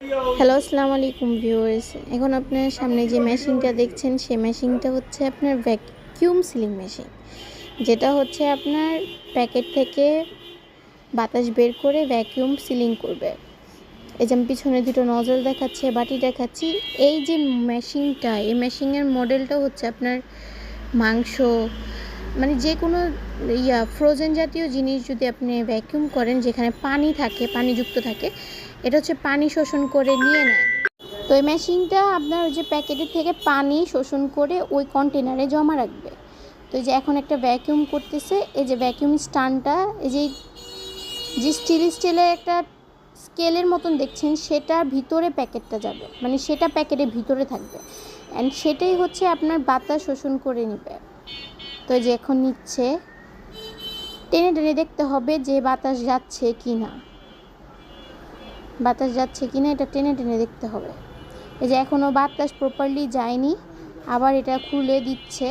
Hello আসসালামু আলাইকুম viewers এখন আপনার সামনে যে মেশিনটা দেখছেন, সেই মেশিনটা হচ্ছে আপনার ভ্যাকিউম সিলিং মেশিন যেটা হচ্ছে আপনার প্যাকেট থেকে বাতাস বের করে ভ্যাকিউম সিলিং করবে। এই যে আমি পিছনে দুটো নজল দেখাচ্ছে বাটি দেখাচ্ছি। এই যে মেশিনটা এই মেশিনের মডেলটা হচ্ছে আপনার মাংস মানে যে কোনো, ইয়া ফ্রোজেন জাতীয় জিনিস যদি আপনি ভ্যাকিউম করেন যেখানে পানি থাকে, পানিযুক্ত থাকে, এটা হচ্ছে পানি শোষণ করে নিয়ে নেয়। তো এই মেশিনটা আপনার ওই যে প্যাকেটের থেকে পানি শোষণ করে ওই কন্টেনারে জমা রাখবে। তো এই যে এখন একটা ভ্যাকিউম করতেছে, এই যে ভ্যাকিউম স্টানটা এই যে যে স্টিল স্টিলের একটা স্কেলের মতন দেখছেন, সেটার ভিতরে প্যাকেটটা যাবে। মানে সেটা প্যাকেটের ভিতরে থাকবে। অ্যান্ড সেটাই হচ্ছে আপনার বাতাস শোষণ করে নেবে। তো যে এখন নিচ্ছে, টেনে টেনে দেখতে হবে যে বাতাস যাচ্ছে কি না বাতাস যাচ্ছে কি না এটা টেনে টেনে দেখতে হবে। এই যে এখনও বাতাস প্রপারলি যায়নি, আবার এটা খুলে দিচ্ছে।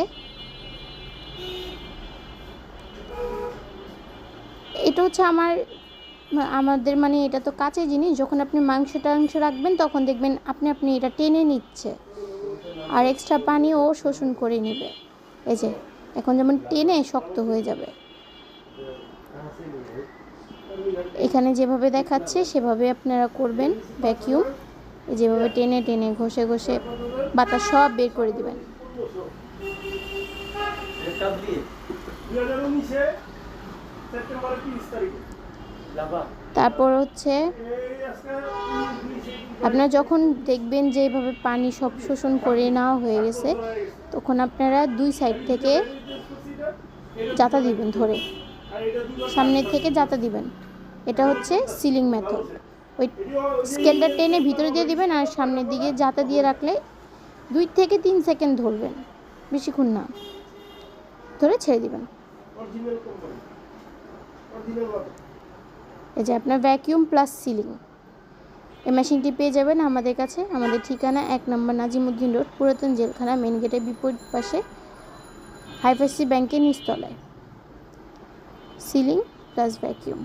এটা হচ্ছে আমার, আমাদের মানে এটা তো কাঁচা জিনিস, যখন আপনি মাংস টাংস রাখবেন তখন দেখবেন আপনি আপনি এটা টেনে নিচ্ছে। আর এক্সট্রা পানিও শোষণ করে নেবে। এই যে এখন যেমন টেনে শক্ত হয়ে যাবে। এখানে যেভাবে দেখাচ্ছে, সেভাবে আপনারা করবেন ভ্যাকিউম যেভাবে টেনে টেনে ঘষে ঘষে বাতাস সব বের করে দিবেন। তারপর হচ্ছে, আপনারা যখন দেখবেন যে এভাবে পানি সব শোষণ করে নেওয়া হয়ে গেছে, তখন আপনারা দুই সাইড থেকে জাতা দিবেন ধরে। সামনের থেকে জাতা দিবেন। এটা হচ্ছে সিলিং মেথড ওই স্কেলটা টেনে ভিতরে দিয়ে দিবেন আর সামনের দিকে জাতা দিয়ে রাখলে দুই থেকে তিন সেকেন্ড ধরবেন। বেশিক্ষণ না। ধরে ছেড়ে দিবেন। এই যে আপনার ভ্যাকিউম প্লাস সিলিং এই মেশিনটি পেয়ে যাবেন আমাদের কাছে। আমাদের ঠিকানা এক নম্বর নাজিমুদ্দিন রোড, পুরাতন জেলখানা মেন গেটের বিপরীত পাশে। হাইফাসি ব্যাংকের নিচতলায় সিলিং প্লাস ভ্যাকিউম